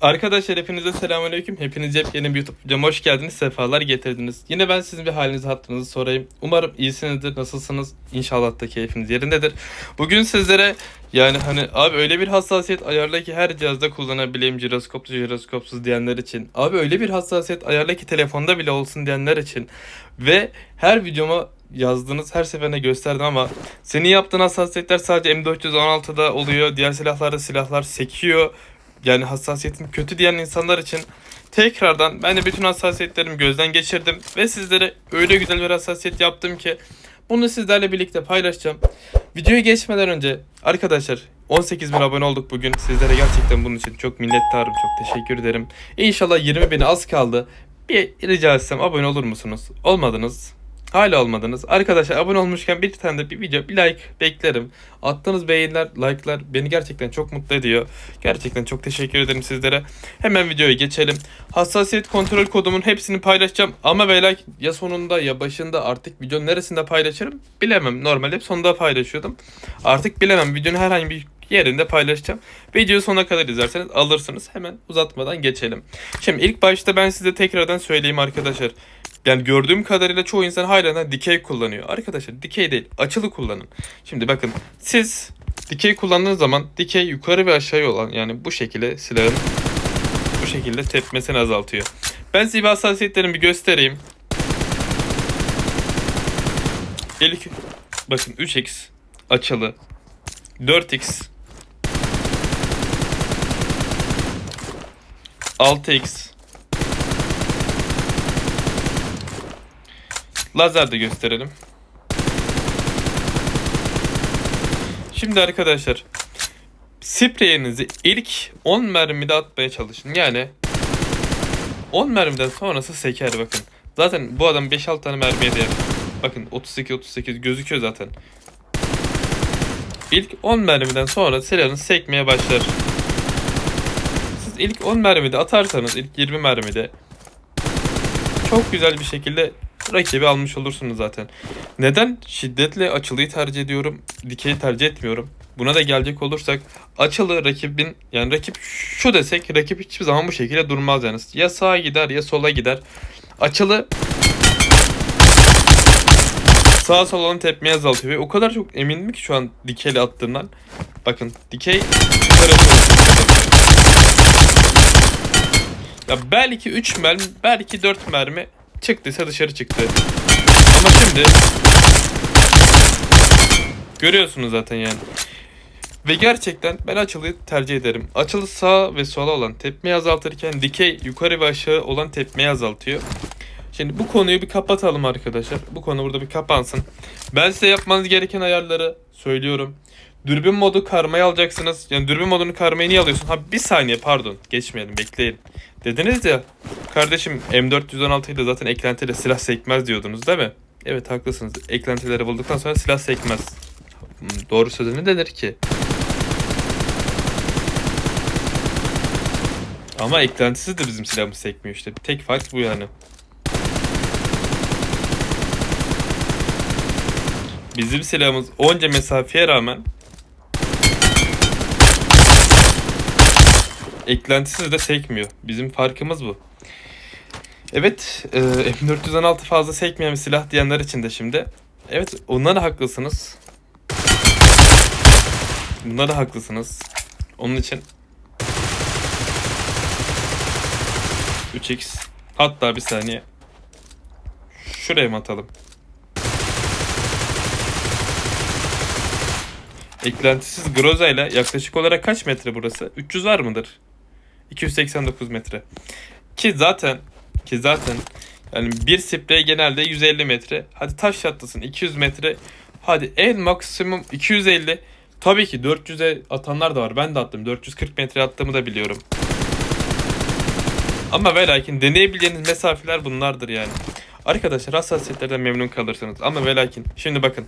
Arkadaşlar hepinize selamünaleyküm. Hepiniz yepyeni bir YouTube videoma hoş geldiniz. Sefalar getirdiniz. Yine ben sizin bir halinizi hatırınızı sorayım. Umarım iyisinizdir. Nasılsınız? İnşallah da keyfiniz yerindedir. Bugün sizlere yani hani abi öyle bir hassasiyet ayarla ki her cihazda kullanabileyim jiroskoplu jiroskopsuz diyenler için. Abi öyle bir hassasiyet ayarla ki telefonda bile olsun diyenler için. Ve her videoma yazdığınız her seferinde gösterdim ama senin yaptığın hassasiyetler sadece M416'da oluyor. Diğer silahlarda silahlar sekiyor yani hassasiyetim kötü diyen insanlar için tekrardan ben de bütün hassasiyetlerimi gözden geçirdim ve sizlere öyle güzel bir hassasiyet yaptım ki bunu sizlerle birlikte paylaşacağım. Videoya geçmeden önce arkadaşlar 18 bin abone olduk bugün. Sizlere gerçekten bunun için çok minnettarım. Çok teşekkür ederim. İnşallah 20 bin az kaldı. Bir rica etsem abone olur musunuz? Olmadınız. Hala olmadınız. Arkadaşlar abone olmuşken bir tane de bir video, bir like beklerim. Attığınız beğeniler, like'lar beni gerçekten çok mutlu ediyor. Gerçekten çok teşekkür ederim sizlere. Hemen videoya geçelim. Hassasiyet kontrol kodumun hepsini paylaşacağım. Ama ve like ya sonunda ya başında artık videonun neresinde paylaşırım bilemem. Normalde hep sonunda paylaşıyordum. Artık bilemem. Videonun herhangi bir yerinde paylaşacağım. Videoyu sonuna kadar izlerseniz alırsınız. Hemen uzatmadan geçelim. Şimdi ilk başta ben size tekrardan söyleyeyim arkadaşlar. Yani gördüğüm kadarıyla çoğu insan hala dikey kullanıyor. Arkadaşlar dikey değil açılı kullanın. Şimdi bakın siz dikey kullandığınız zaman dikey yukarı ve aşağıya olan yani bu şekilde silahın bu şekilde tepmesini azaltıyor. Ben size bir hassasiyetlerimi bir göstereyim. İlk bakın 3x açılı 4x 6x Lazer de gösterelim. Şimdi arkadaşlar spreyinizi ilk 10 mermide atmaya çalışın. Yani 10 mermiden sonrası seker bakın. Zaten bu adam 5-6 tane mermiye değer. Bakın 32-38 gözüküyor zaten. İlk 10 mermiden sonra silahınız sekmeye başlar. Siz ilk 10 mermide atarsanız ilk 20 mermide çok güzel bir şekilde rakibi almış olursunuz zaten. Neden şiddetle açılıyı tercih ediyorum, dikeyi tercih etmiyorum? Buna da gelecek olursak açılı rakibin yani rakip şu desek rakip hiçbir zaman bu şekilde durmaz yani. Ya sağa gider ya sola gider. Açılı sağa sola olan tepmeyi azaltıyor ve o kadar çok emindim ki şu an dikeyli attığımdan. Bakın dikey yukarı ya belki 3 mermi, belki 4 mermi çıktıysa dışarı çıktı. Ama şimdi görüyorsunuz zaten yani. Ve gerçekten ben açılıyı tercih ederim. Açılı sağ ve sola olan tepmeyi azaltırken dikey yukarı ve aşağı olan tepmeyi azaltıyor. Şimdi bu konuyu bir kapatalım arkadaşlar. Bu konu burada bir kapansın. Ben size yapmanız gereken ayarları söylüyorum. Dürbün modu karmayı alacaksınız. Yani dürbün modunu karmayı niye alıyorsun? Ha bir saniye pardon. Geçmeyelim bekleyin. Dediniz ya kardeşim M416 ile zaten eklentiyle silah sekmez diyordunuz değil mi? Evet haklısınız. Eklentileri bulduktan sonra silah sekmez. Hmm, Doğru sözü ne denir ki? Ama eklentisiz de bizim silahımız sekmiyor işte. Tek fark bu yani. Bizim silahımız onca mesafeye rağmen eklentisiz de sekmiyor. Bizim farkımız bu. Evet, e, M416 fazla sekmeyen bir silah diyenler için de şimdi. Evet, onlar da haklısınız. Bunlar da haklısınız. Onun için 3x hatta bir saniye şuraya mı atalım? Eklentisiz Groza ile yaklaşık olarak kaç metre burası? 300 var mıdır? 289 metre. Ki zaten ki zaten yani bir sprey genelde 150 metre. Hadi taş çatlasın 200 metre. Hadi en maksimum 250. Tabii ki 400'e atanlar da var. Ben de attım. 440 metre attığımı da biliyorum. Ama ve lakin deneyebileceğiniz mesafeler bunlardır yani. Arkadaşlar hassasiyetlerden memnun kalırsınız. Ama ve lakin şimdi bakın.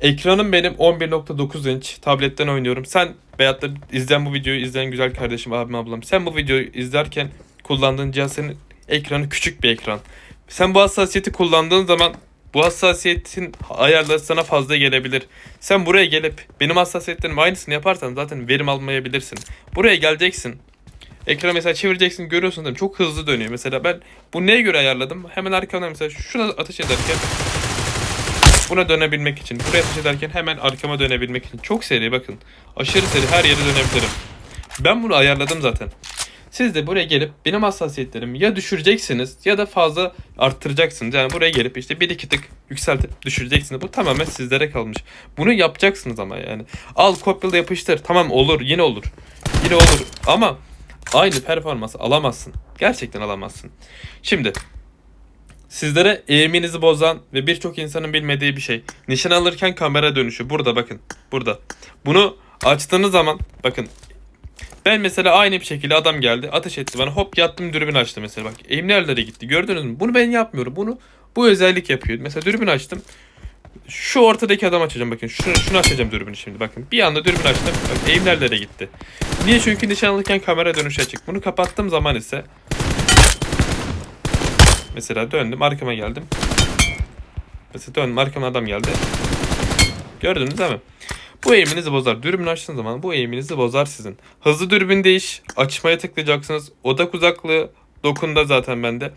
Ekranım benim 11.9 inç. Tabletten oynuyorum. Sen veyahut da izleyen bu videoyu izleyen güzel kardeşim, abim, ablam. Sen bu videoyu izlerken kullandığın cihaz senin ekranı küçük bir ekran. Sen bu hassasiyeti kullandığın zaman bu hassasiyetin ayarları sana fazla gelebilir. Sen buraya gelip benim hassasiyetlerim aynısını yaparsan zaten verim almayabilirsin. Buraya geleceksin. Ekranı mesela çevireceksin görüyorsun değil mi? Çok hızlı dönüyor. Mesela ben bu neye göre ayarladım? Hemen arkamdan mesela şuna ateş ederken buna dönebilmek için. Buraya ateş ederken hemen arkama dönebilmek için. Çok seri bakın. Aşırı seri her yere dönebilirim. Ben bunu ayarladım zaten. Siz de buraya gelip benim hassasiyetlerimi ya düşüreceksiniz ya da fazla arttıracaksınız. Yani buraya gelip işte bir iki tık yükseltip düşüreceksiniz. Bu tamamen sizlere kalmış. Bunu yapacaksınız ama yani. Al kopyala yapıştır. Tamam olur yine olur. Yine olur ama aynı performansı alamazsın. Gerçekten alamazsın. Şimdi sizlere eğiminizi bozan ve birçok insanın bilmediği bir şey. Nişan alırken kamera dönüşü. Burada bakın. Burada. Bunu açtığınız zaman bakın ben mesela aynı bir şekilde adam geldi ateş etti bana hop yattım dürbün açtı mesela bak eğim nerelere gitti gördünüz mü? Bunu ben yapmıyorum bunu bu özellik yapıyor. Mesela dürbün açtım şu ortadaki adam açacağım bakın şunu, şunu açacağım dürbünü şimdi bakın bir anda dürbün açtım bak eğim nerelere gitti. Niye çünkü nişan alırken kamera dönüşü açık bunu kapattığım zaman ise mesela döndüm arkama geldim mesela döndüm arkama adam geldi gördünüz değil mi? Bu eğiminizi bozar. Dürbün açtığınız zaman bu eğiminizi bozar sizin. Hızlı dürbün değiş. Açmaya tıklayacaksınız. Odak uzaklığı dokunda zaten bende.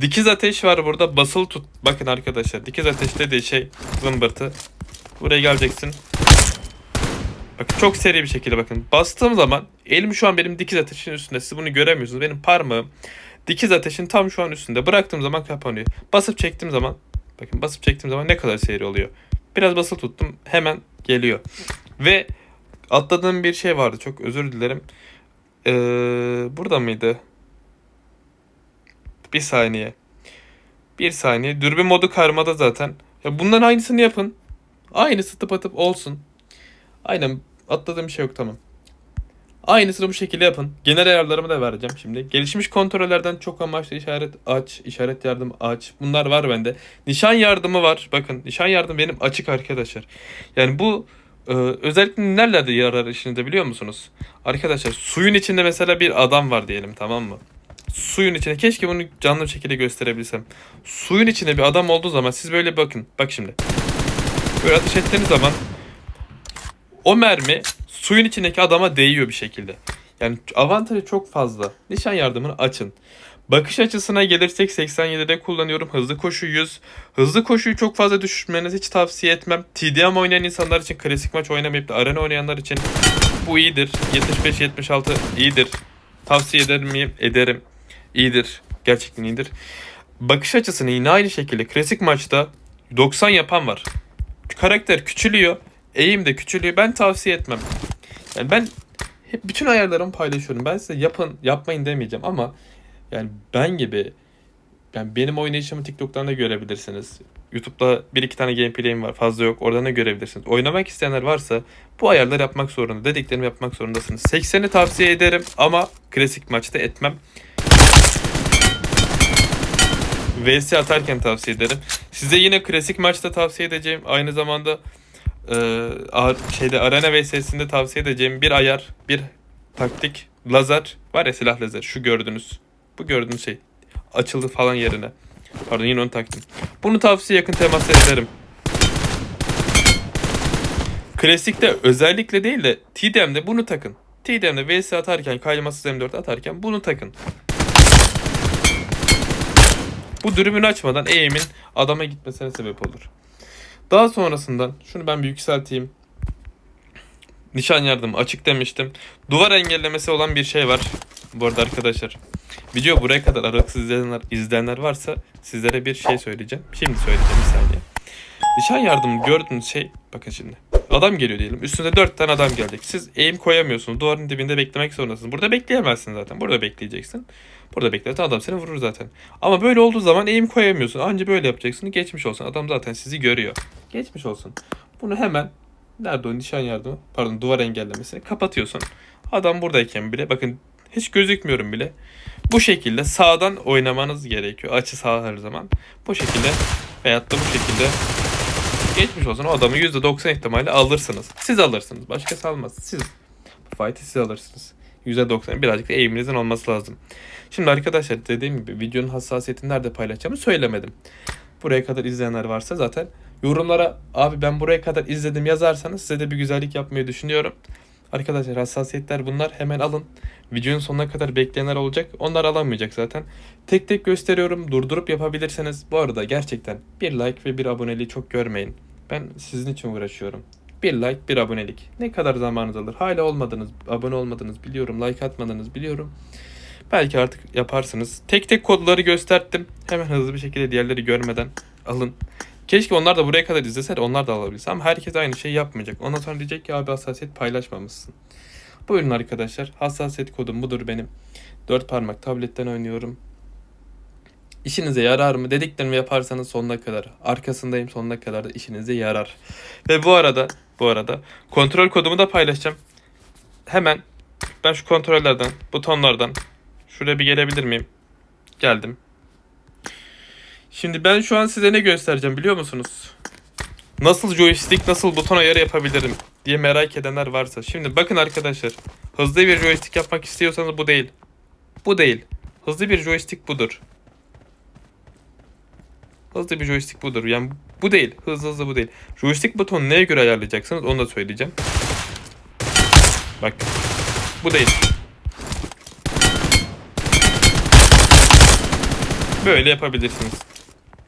Dikiz ateş var burada. Basılı tut. Bakın arkadaşlar. Dikiz ateş dediği şey zımbırtı. Buraya geleceksin. Bakın çok seri bir şekilde bakın. Bastığım zaman elim şu an benim dikiz ateşin üstünde. Siz bunu göremiyorsunuz. Benim parmağım dikiz ateşin tam şu an üstünde. Bıraktığım zaman kapanıyor. Basıp çektiğim zaman bakın basıp çektiğim zaman ne kadar seri oluyor. Biraz basılı tuttum. Hemen geliyor. Ve atladığım bir şey vardı. Çok özür dilerim. Ee, burada mıydı? Bir saniye. Bir saniye. Dürbün modu karmada zaten. Ya bunların aynısını yapın. Aynısı tıpatıp olsun. Aynen atladığım şey yok tamam. Aynısını bu şekilde yapın. Genel ayarlarımı da vereceğim şimdi. Gelişmiş kontrollerden çok amaçlı işaret aç, işaret yardım aç. Bunlar var bende. Nişan yardımı var. Bakın nişan yardım benim açık arkadaşlar. Yani bu e, özellikle nerelerde yarar işinizde biliyor musunuz? Arkadaşlar suyun içinde mesela bir adam var diyelim tamam mı? Suyun içinde keşke bunu canlı bir şekilde gösterebilsem. Suyun içinde bir adam olduğu zaman siz böyle bakın. Bak şimdi. Böyle ateş ettiğiniz zaman o mermi suyun içindeki adama değiyor bir şekilde. Yani avantajı çok fazla. Nişan yardımını açın. Bakış açısına gelirsek 87'de kullanıyorum. Hızlı koşu 100. Hızlı koşuyu çok fazla düşürmenizi hiç tavsiye etmem. TDM oynayan insanlar için klasik maç oynamayıp da arena oynayanlar için bu iyidir. 75-76 iyidir. Tavsiye eder miyim? Ederim. İyidir. Gerçekten iyidir. Bakış açısını yine aynı şekilde klasik maçta 90 yapan var. Karakter küçülüyor. Eğim de küçülüyor. Ben tavsiye etmem. Yani ben hep bütün ayarlarımı paylaşıyorum. Ben size yapın, yapmayın demeyeceğim ama yani ben gibi yani benim oynayışımı TikTok'tan da görebilirsiniz. YouTube'da bir iki tane gameplay'im var. Fazla yok. Oradan da görebilirsiniz. Oynamak isteyenler varsa bu ayarları yapmak zorunda. Dediklerimi yapmak zorundasınız. 80'i tavsiye ederim ama klasik maçta etmem. VS atarken tavsiye ederim. Size yine klasik maçta tavsiye edeceğim. Aynı zamanda e, şeyde arena VS'sinde tavsiye edeceğim bir ayar, bir taktik, lazer var ya silah lazer. Şu gördüğünüz. Bu gördüğünüz şey. Açıldı falan yerine. Pardon yine onu taktım. Bunu tavsiye yakın temas ederim. Klasikte özellikle değil de TDM'de bunu takın. TDM'de VS atarken, kaymasız M4 atarken bunu takın. Bu dürbünü açmadan eğimin adama gitmesine sebep olur. Daha sonrasından şunu ben bir yükselteyim. Nişan yardımı açık demiştim. Duvar engellemesi olan bir şey var. Bu arada arkadaşlar. Video buraya kadar aralıksız izleyenler, izleyenler varsa sizlere bir şey söyleyeceğim. Şimdi söyleyeceğim bir saniye. Nişan yardımı gördüğünüz şey bakın şimdi. Adam geliyor diyelim. Üstünde 4 tane adam gelecek. Siz eğim koyamıyorsunuz. Duvarın dibinde beklemek zorundasınız. Burada bekleyemezsin zaten. Burada bekleyeceksin. Burada beklersen adam seni vurur zaten. Ama böyle olduğu zaman eğim koyamıyorsun. Anca böyle yapacaksın. Geçmiş olsun. Adam zaten sizi görüyor. Geçmiş olsun. Bunu hemen nerede o nişan yardımı? Pardon duvar engellemesini kapatıyorsun. Adam buradayken bile bakın hiç gözükmüyorum bile. Bu şekilde sağdan oynamanız gerekiyor. Açı sağ her zaman. Bu şekilde veyahut da bu şekilde geçmiş olsun o adamı %90 ihtimalle alırsınız. Siz alırsınız. Başkası almaz. Siz bu fight'i siz alırsınız. %90 birazcık da eğiminizin olması lazım. Şimdi arkadaşlar dediğim gibi videonun hassasiyetini nerede paylaşacağımı söylemedim. Buraya kadar izleyenler varsa zaten yorumlara abi ben buraya kadar izledim yazarsanız size de bir güzellik yapmayı düşünüyorum. Arkadaşlar hassasiyetler bunlar. Hemen alın. Videonun sonuna kadar bekleyenler olacak. Onlar alamayacak zaten. Tek tek gösteriyorum. Durdurup yapabilirseniz. Bu arada gerçekten bir like ve bir aboneliği çok görmeyin. Ben sizin için uğraşıyorum. Bir like, bir abonelik. Ne kadar zamanınız alır? Hala olmadınız, abone olmadınız biliyorum. Like atmadınız biliyorum. Belki artık yaparsınız. Tek tek kodları gösterdim. Hemen hızlı bir şekilde diğerleri görmeden alın. Keşke onlar da buraya kadar izlese de onlar da alabilse. Ama herkes aynı şeyi yapmayacak. Ondan sonra diyecek ki abi hassasiyet paylaşmamışsın. Buyurun arkadaşlar. Hassasiyet kodum budur benim. Dört parmak tabletten oynuyorum. İşinize yarar mı? Dediklerimi yaparsanız sonuna kadar. Arkasındayım sonuna kadar da işinize yarar. Ve bu arada bu arada kontrol kodumu da paylaşacağım. Hemen ben şu kontrollerden, butonlardan şuraya bir gelebilir miyim? Geldim. Şimdi ben şu an size ne göstereceğim biliyor musunuz? Nasıl joystick, nasıl buton ayarı yapabilirim diye merak edenler varsa. Şimdi bakın arkadaşlar. Hızlı bir joystick yapmak istiyorsanız bu değil. Bu değil. Hızlı bir joystick budur. Hızlı bir joystick budur. Yani bu değil. Hızlı hızlı bu değil. Joystick butonu neye göre ayarlayacaksınız onu da söyleyeceğim. Bak. Bu değil. Böyle yapabilirsiniz.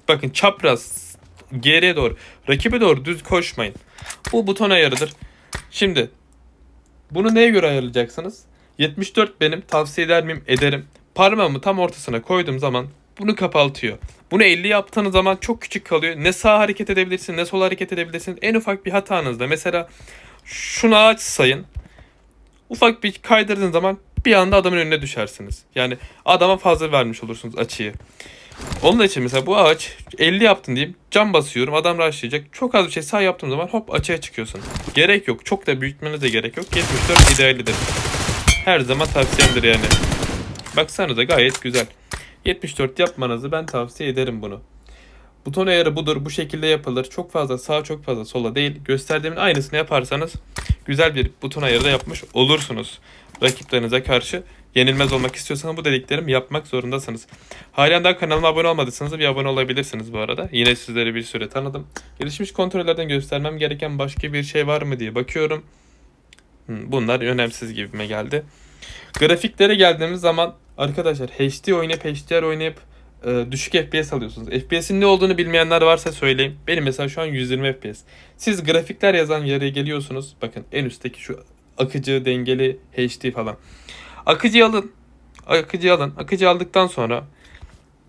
Bakın çapraz geriye doğru, rakibe doğru düz koşmayın. Bu buton ayarıdır. Şimdi bunu neye göre ayarlayacaksınız? 74 benim tavsiye eder miyim? Ederim. Parmağımı tam ortasına koyduğum zaman bunu kapatıyor. Bunu 50 yaptığınız zaman çok küçük kalıyor. Ne sağ hareket edebilirsiniz ne sol hareket edebilirsiniz. En ufak bir hatanızda mesela şunu ağaç sayın. Ufak bir kaydırdığınız zaman bir anda adamın önüne düşersiniz. Yani adama fazla vermiş olursunuz açıyı. Onun için mesela bu ağaç 50 yaptın diyeyim. Cam basıyorum adam rushlayacak. Çok az bir şey sağ yaptığım zaman hop açığa çıkıyorsun. Gerek yok. Çok da büyütmenize de gerek yok. 74 idealidir. Her zaman tavsiyemdir yani. Baksanıza gayet güzel. 74 yapmanızı ben tavsiye ederim bunu. Buton ayarı budur. Bu şekilde yapılır. Çok fazla sağa çok fazla sola değil. Gösterdiğimin aynısını yaparsanız güzel bir buton ayarı da yapmış olursunuz. Rakiplerinize karşı yenilmez olmak istiyorsanız bu dediklerimi yapmak zorundasınız. Halen daha kanalıma abone olmadıysanız bir abone olabilirsiniz bu arada. Yine sizleri bir süre tanıdım. Gelişmiş kontrollerden göstermem gereken başka bir şey var mı diye bakıyorum. Hmm, Bunlar önemsiz gibime geldi. Grafiklere geldiğimiz zaman arkadaşlar HD oynayıp HDR oynayıp e, düşük FPS alıyorsunuz. FPS'in ne olduğunu bilmeyenler varsa söyleyeyim. Benim mesela şu an 120 FPS. Siz grafikler yazan yere geliyorsunuz. Bakın en üstteki şu akıcı, dengeli, HD falan. Akıcı alın. Akıcı alın. Akıcı aldıktan sonra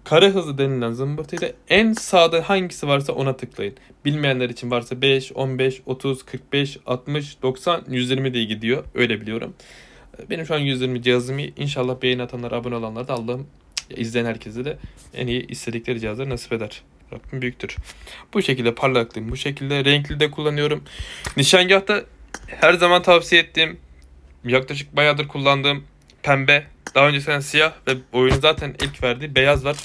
kare hızı denilen zımbırtıyla en sağda hangisi varsa ona tıklayın. Bilmeyenler için varsa 5, 15, 30, 45, 60, 90, 120 diye gidiyor. Öyle biliyorum. Benim şu an 120 cihazım iyi. İnşallah beğeni atanlar, abone olanlar da Allah'ım izleyen herkese de en iyi istedikleri cihazları nasip eder. Rabbim büyüktür. Bu şekilde parlaklıyım. Bu şekilde renkli de kullanıyorum. Nişangahta her zaman tavsiye ettiğim yaklaşık bayağıdır kullandığım pembe. Daha öncesinden siyah ve oyunu zaten ilk verdiği beyaz var.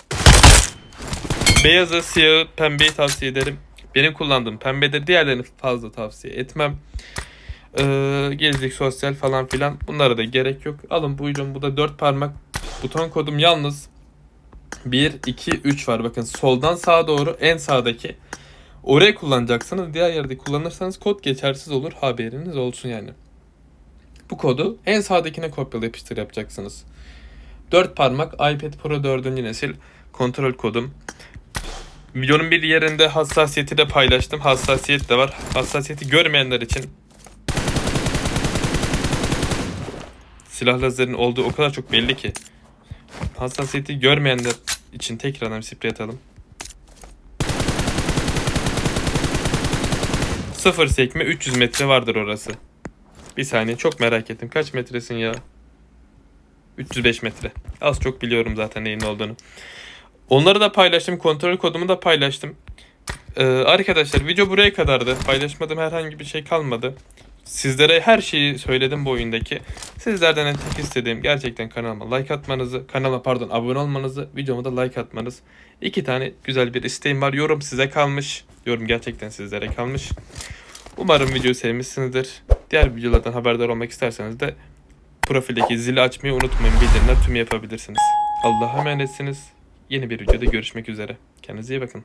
Beyazı, siyahı, pembeyi tavsiye ederim. Benim kullandığım pembedir. Diğerlerini fazla tavsiye etmem. Ee, gezdik, sosyal falan filan. Bunlara da gerek yok. Alın buyurun. Bu da 4 parmak. Buton kodum yalnız 1, 2, 3 var. Bakın soldan sağa doğru en sağdaki. Orayı kullanacaksınız. Diğer yerde kullanırsanız kod geçersiz olur. Haberiniz olsun yani. Bu kodu en sağdakine kopyala yapıştır yapacaksınız. 4 parmak iPad Pro 4. nesil kontrol kodum. Videonun bir yerinde hassasiyeti de paylaştım. Hassasiyet de var. Hassasiyeti görmeyenler için silah lazerinin olduğu o kadar çok belli ki. Hassasiyeti görmeyenler için tekrardan bir sprey atalım. Sıfır sekme 300 metre vardır orası. Bir saniye çok merak ettim. Kaç metresin ya? 305 metre. Az çok biliyorum zaten neyin olduğunu. Onları da paylaştım. Kontrol kodumu da paylaştım. Ee, arkadaşlar video buraya kadardı. Paylaşmadığım herhangi bir şey kalmadı. Sizlere her şeyi söyledim bu oyundaki. Sizlerden en tek istediğim gerçekten kanalıma like atmanızı, kanala pardon abone olmanızı, videoma da like atmanız. İki tane güzel bir isteğim var. Yorum size kalmış. Yorum gerçekten sizlere kalmış. Umarım videoyu sevmişsinizdir. Diğer videolardan haberdar olmak isterseniz de profildeki zili açmayı unutmayın. Bildirimler tüm yapabilirsiniz. Allah'a emanetsiniz. Yeni bir videoda görüşmek üzere. Kendinize iyi bakın.